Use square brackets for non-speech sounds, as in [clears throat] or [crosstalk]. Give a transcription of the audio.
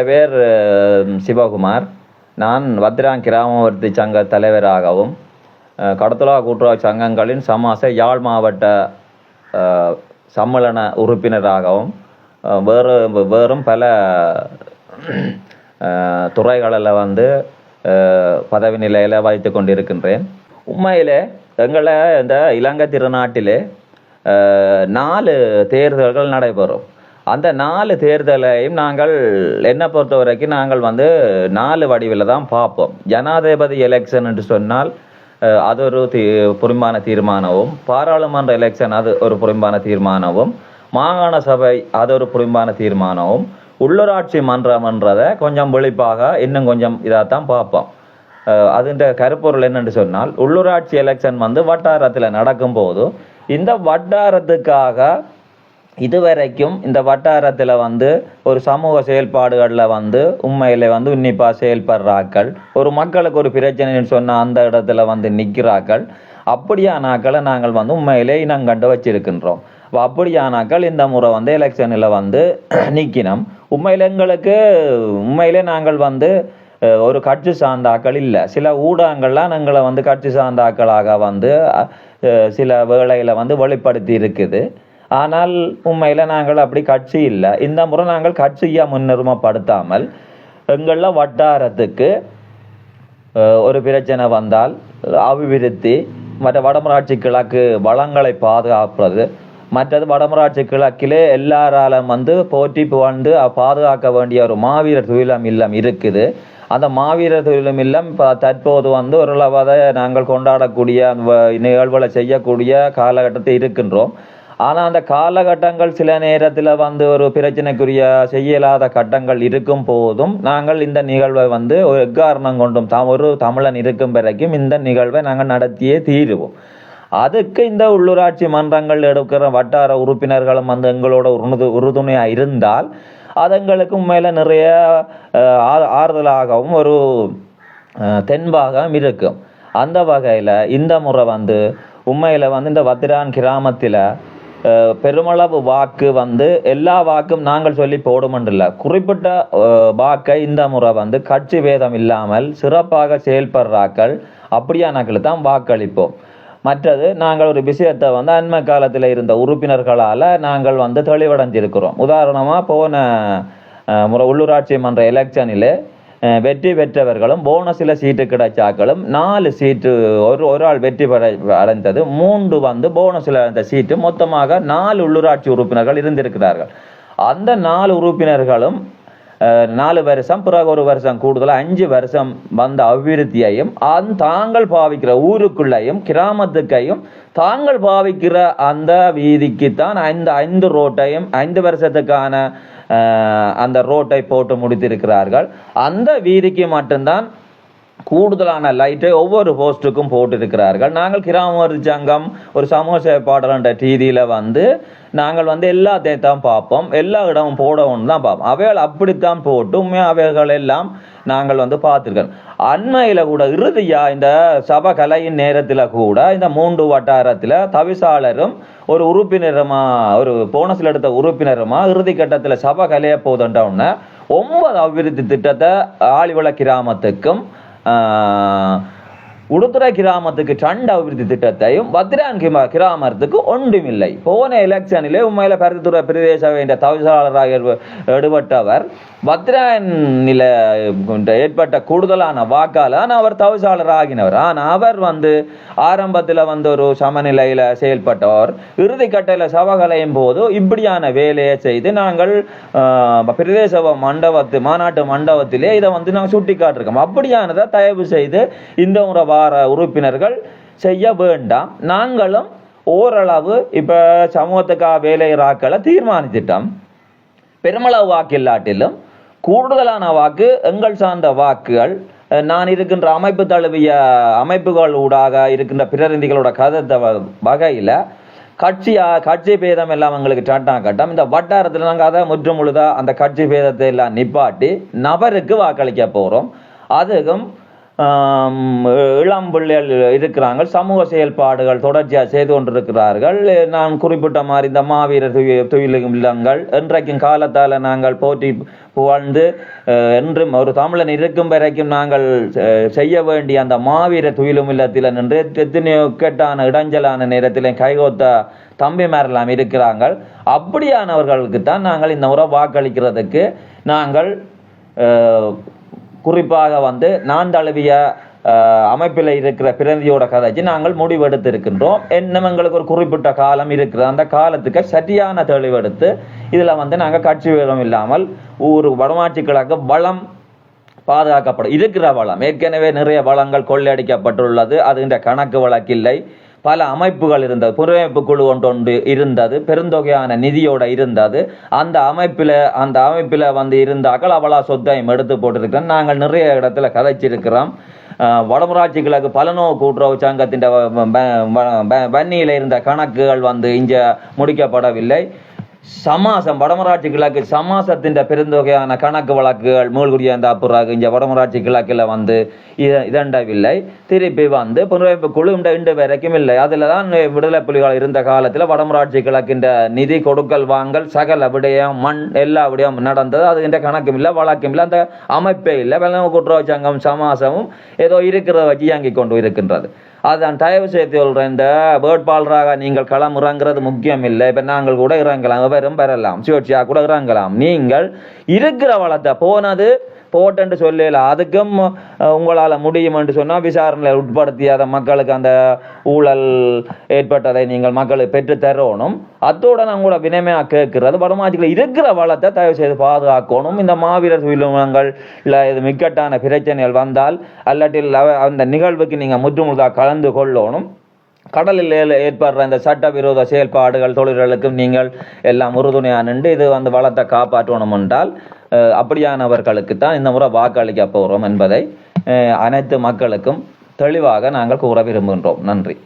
என் பேர் சிவகுமார். நான் வத்ராங் கிராமவர்த்தி சங்க தலைவராகவும் கடத்துலா கடத்தலா கூட்டுறவு சங்கங்களின் சமாச யாழ் மாவட்ட சம்மேளன உறுப்பினராகவும் வேறு வேறும் பல துறைகளில் வந்து பதவி நிலையில் வைத்து கொண்டிருக்கின்றேன். உண்மையிலே எங்களை இந்த இலங்கை திருநாட்டிலே நாலு தேர்தல்கள் நடைபெறும். அந்த நாலு தேர்தலையும் நாங்கள் என்னை பொறுத்த வரைக்கும் நாங்கள் வந்து நாலு வடிவில் தான் பார்ப்போம். ஜனாதிபதி எலெக்ஷன் என்று சொன்னால் அது ஒரு தீ புரிமான தீர்மானமும் பாராளுமன்ற எலெக்ஷன் அது ஒரு புறம்பான தீர்மானமும் மாகாண சபை அது ஒரு புறம்பான தீர்மானமும் உள்ளூராட்சி மன்றம்ன்றதை கொஞ்சம் விழிப்பாக இன்னும் கொஞ்சம் இதாக தான் பார்ப்போம் அதுன்ற கருப்பொருள் என்னென்று சொன்னால் உள்ளூராட்சி எலெக்ஷன் வந்து வட்டாரத்தில் நடக்கும்போது இந்த வட்டாரத்துக்காக இதுவரைக்கும் இந்த வட்டாரத்தில் வந்து ஒரு சமூக செயல்பாடுகளில் வந்து உண்மையில் வந்து உன்னிப்பாக செயல்படுறாக்கள் ஒரு மக்களுக்கு ஒரு பிரச்சனைன்னு சொன்னால் அந்த இடத்துல வந்து நிற்கிறாக்கள் அப்படியானாக்களை நாங்கள் வந்து உண்மையிலே இனங்கண்டு வச்சிருக்கின்றோம். அப்படியானாக்கள் இந்த முறை வந்து எலெக்ஷனில் வந்து [clears throat] நிற்கினோம் உண்மையில் எங்களுக்கு உண்மையிலே நாங்கள் வந்து ஒரு கட்சி சார்ந்தாக்கள் இல்லை. சில ஊடகங்கள்லாம் எங்களை வந்து கட்சி சார்ந்தாக்களாக வந்து சில வேளையில் வந்து வெளிப்படுத்தி இருக்குது. ஆனால் உண்மையில் நாங்கள் அப்படி கட்சி இல்லை. இந்த முறை நாங்கள் கட்சியாக முன்னுரிமைப்படுத்தாமல் எங்களில் வட்டாரத்துக்கு ஒரு பிரச்சனை வந்தால் அபிவிருத்தி மற்ற வடமராட்சி கிழக்கு வளங்களை பாதுகாப்பது மற்றது வடமராட்சி கிழக்கிலே எல்லாராலும் வந்து போற்றி புகழ்ந்து பாதுகாக்க வேண்டிய ஒரு மாவீரர் தொழிலம் இல்லம் இருக்குது. அந்த மாவீரர் தொழிலும் இல்லம் இப்போ தற்போது வந்து ஓரளவாக நாங்கள் கொண்டாடக்கூடிய நிகழ்வுகளை செய்யக்கூடிய காலகட்டத்தில் இருக்கின்றோம். ஆனால் அந்த காலகட்டங்கள் சில நேரத்தில் வந்து ஒரு பிரச்சனைக்குரிய செய்யலாத கட்டங்கள் இருக்கும் போதும் நாங்கள் இந்த நிகழ்வை வந்து ஒரு எக்காரணம் கொண்டும் த ஒரு தமிழன் இருக்கும் வரைக்கும் இந்த நிகழ்வை நாங்கள் நடத்தியே தீருவோம். அதுக்கு இந்த உள்ளூராட்சி மன்றங்கள் எடுக்கிற வட்டார உறுப்பினர்களும் வந்து எங்களோட உறுது உறுதுணையாக இருந்தால் அது எங்களுக்கு உண்மையில் நிறைய ஆ- ஆறுதலாகவும் ஒரு தென்பாகவும் இருக்கும். அந்த வகையில் இந்த முறை வந்து உண்மையில் வந்து இந்த வத்திரான் கிராமத்தில் பெருமளவு வாக்கு வந்து எல்லா வாக்கும் நாங்கள் சொல்லி போடுமன்றில்ல குறிப்பிட்ட வாக்கை இந்த முறை வந்து கட்சி பேதம் இல்லாமல் சிறப்பாக செயல்படுறாக்கள் அப்படியானாக்கள் தான் வாக்களிப்போம் மற்றது நாங்கள் ஒரு விஷயத்தை வந்து அண்மை காலத்தில் இருந்த உறுப்பினர்களால் நாங்கள் வந்து தெளிவடைஞ்சிருக்கிறோம் உதாரணமாக போன முறை உள்ளூராட்சி மன்ற எலெக்ஷனில் வெற்றி பெற்றவர்களும் போனஸில் சீட்டு கிடைச்சாக்களும் நாலு சீட்டு ஒரு ஒரு ஆள் வெற்றி பெற அடைந்தது. மூன்று வந்து போனஸில் அடைந்த சீட்டு மொத்தமாக நாலு உள்ளூராட்சி உறுப்பினர்கள் இருந்திருக்கிறார்கள். அந்த நாலு உறுப்பினர்களும் அஹ், நாலு வருஷம் பிறகு ஒரு வருஷம் கூடுதலாக அஞ்சு வருஷம் வந்த அபிவிருத்தியையும் அந் தாங்கள் பாவிக்கிற ஊருக்குள்ளேயும் கிராமத்துக்கையும் தாங்கள் பாவிக்கிற அந்த வீதிக்கு தான் ஐந்து ஐந்து ரோட்டையும் ஐந்து வருஷத்துக்கான அந்த ரோட்டை போட்டு முடித்திருக்கிறார்கள். அந்த வீதிக்கு மட்டும்தான் கூடுதலான லைட்டை ஒவ்வொரு போஸ்ட்டுக்கும் போட்டிருக்கிறார்கள். நாங்கள் கிராமவரி சங்கம் ஒரு சமூக செயற்பாடல் என்ற ரீதியில் வந்து நாங்கள் வந்து எல்லாத்தையும் தான் பார்ப்போம். எல்லா இடமும் போடவும் தான் பார்ப்போம். அவைகள் அப்படித்தான் போட்டு உண்மையாக அவைகள் எல்லாம் நாங்கள் வந்து பார்த்துருக்கோம். அண்மையில் கூட இறுதியாக இந்த சபை கலையின் நேரத்தில் கூட இந்த மூன்று வட்டாரத்தில் தவிசாளரும் ஒரு உறுப்பினருமா ஒரு போனஸில் எடுத்த உறுப்பினருமா இறுதி கட்டத்தில் சபை கலைய போதுன்றவுடனே ஒன்பது அபிவிருத்தி திட்டத்தை ஆழிவள கிராமத்துக்கும் ஆஹ், உடுத்துறை கிராமத்துக்கு சண்ட அபிவிருத்தி திட்டத்தையும் பத்ரான் கிமா கிராமத்துக்கு ஒன்றுமில்லை. போன எலெக்ஷனிலே உண்மையில பருத்தித்துறை பிரதேச வேண்டிய தவிசாளராக ஏற்ப- எடுபட்டவர் பத்ரானில ஏற்பட்ட கூடுதலான வாக்கால் அவர் தவிசாளர் ஆகினவர் ஆனால் அவர் வந்து ஆரம்பத்தில் வந்து ஒரு சமநிலையில் செயல்பட்டவர். இறுதி கட்டையில் சபகலையும் போது இப்படியான வேலையை செய்து நாங்கள் பிரதேச மண்டபத்து மாநாட்டு மண்டபத்திலே இதை வந்து நாங்கள் சுட்டி காட்டிருக்கோம் அப்படியானதை தயவு செய்து இந்த முறை வார உறுப்பினர்கள் செய்ய வேண்டாம். நாங்களும் ஓரளவு இப்போ சமூகத்துக்காக வேலை ராக்களை தீர்மானிச்சிட்டோம். பெருமளவு வாக்கு இல்லாட்டிலும் கூடுதலான வாக்கு எங்கள் சார்ந்த வாக்குகள். நான் இருக்கின்ற அமைப்பு தழுவிய அமைப்புகள் ஊடாக இருக்கின்ற பிரதிநிதிகளோட கருத்தை வகையில் கட்சியா கட்சி பேதம் எல்லாம் எங்களுக்கு சட்டா கட்டம். இந்த வட்டாரத்தில் நாங்கள் அதை முற்றும் முழுதாக அந்த கட்சி பேதத்தை எல்லாம் நிப்பாட்டி நபருக்கு வாக்களிக்க போகிறோம் அதுக்கும் இளம் பிள்ளைகள் இருக்கிறாங்க. சமூக செயல்பாடுகள் தொடர்ச்சியாக செய்து கொண்டிருக்கிறார்கள். நான் குறிப்பிட்ட மாதிரி இந்த மாவீரர் துயி- துயிலும் இல்லங்கள். இன்றைக்கும் காலத்தால் நாங்கள் போற்றி புகழ்ந்து என்றும் ஒரு தமிழன் இருக்கும் வரைக்கும் நாங்கள் செய்ய வேண்டிய அந்த மாவீர துயிலும் இல்லத்தில் நின்று எத்தனையோ கெட்டான இடைஞ்சலான நேரத்தில் கைகோத்த தம்பிமாரெல்லாம் இருக்கிறாங்க அப்படியானவர்களுக்கு தான் நாங்கள் இந்த முறை வாக்களிக்கிறதுக்கு நாங்கள் குறிப்பாக வந்து நான் தழுவிய அமைப்பில் இருக்கிற பிரதியோட கதைச்சு நாங்கள் முடிவெடுத்திருக்கின்றோம். இன்னும் எங்களுக்கு ஒரு குறிப்பிட்ட காலம் இருக்கிற அந்த காலத்துக்கு சரியான தெளிவெடுத்து இதில் வந்து நாங்கள் கட்சி வேதம் இல்லாமல் ஒரு வடமாட்சி கிழக்கு வளம் பாதுகாக்கப்படும். இருக்கிற வளம். ஏற்கனவே நிறைய வளங்கள் கொள்ளையடிக்கப்பட்டுள்ளது. அது இந்த கணக்கு வழக்கில்லை. பல அமைப்புகள் இருந்தது. புறமைப்பு குழு ஒன்று ஒன்று இருந்தது. பெருந்தொகையான நிதியோட இருந்தது. அந்த அமைப்பில் அந்த அமைப்பில் வந்து இருந்தாக்கள் அவலா சொத்தையும் எடுத்து போட்டிருக்கிறோம் நாங்கள் நிறைய இடத்துல கதைச்சிருக்கிறோம். வடமராட்சி கிழக்கு பலனோ கூட்டுறவு சங்கத்தின் வன்னியில் இருந்த கணக்குகள் வந்து இங்கே முடிக்கப்படவில்லை. சமாசம் வடமராட்சி கிழக்கு சமாசத்தின் பெருந்தொகையான கணக்கு வழக்குகள் மூழ்குடிய அந்த அப்புறாக இந்த வடமராட்சி கிழக்கில் வந்து இத- இதண்டவில்லை. திருப்பி வந்து புனரமைப்பு குழு இந்த இன்று வரைக்கும் இல்லை. அதில் தான் விடுதலை புலிகள் இருந்த காலத்தில் வடமராட்சி கிழக்கின்ற நிதி கொடுக்கல் வாங்கல் சகல விடயம் மண் எல்லா விடயம் நடந்தது. அது இந்த கணக்கும் இல்லை வழக்கும் இல்லை. அந்த அமைப்பே இல்லை. வெள்ளம் கூட்டுறவு சங்கம் சமாசமும் ஏதோ இருக்கிறத வச்சு இயங்கி கொண்டு இருக்கின்றது. அதான் தயவு செய்து சொல்கிறேன் இந்த வேட்பாளராக நீங்கள் களம் இறங்குறது முக்கியம் இல்லை இப்போ நாங்கள் கூட இறங்கலாம் வெறும் பெறலாம் சுயேட்சையாக கூட இறங்கலாம். நீங்கள் இருக்கிற வளத்தை போனது போட்டேன்னு சொல்லல. அதுக்கும் உங்களால் உங்களால முடியும் என்று சொன்னா விசாரணையில் உட்படுத்தியாத மக்களுக்கு அந்த ஊழல் ஏற்பட்டதை நீங்கள் மக்களுக்கு பெற்று தரணும். அத்தோட நான் கூட வினைமையாக கேட்கிறது வடமாட்சியில் இருக்கிற வளத்தை தயவு செய்து பாதுகாக்கணும். இந்த மாவீரர் இல்லை இது மிக்கட்டான பிரச்சனைகள் வந்தால் அல்லாட்டில் அந்த நிகழ்வுக்கு நீங்கள் முற்றுமுழுதாக கலந்து கொள்ளணும். கடலில் ஏற்படுற இந்த சட்டவிரோத செயல்பாடுகள் தொழில்களுக்கும் நீங்கள் எல்லாம் உறுதுணையாக நின்று இது வந்து வளத்தை காப்பாற்றணும் என்றால் அப்படியானவர்களுக்கு தான் இந்த முறை வாக்களிக்க போகிறோம் என்பதை அனைத்து மக்களுக்கும் தெளிவாக நாங்கள் கூற விரும்புகின்றோம். நன்றி.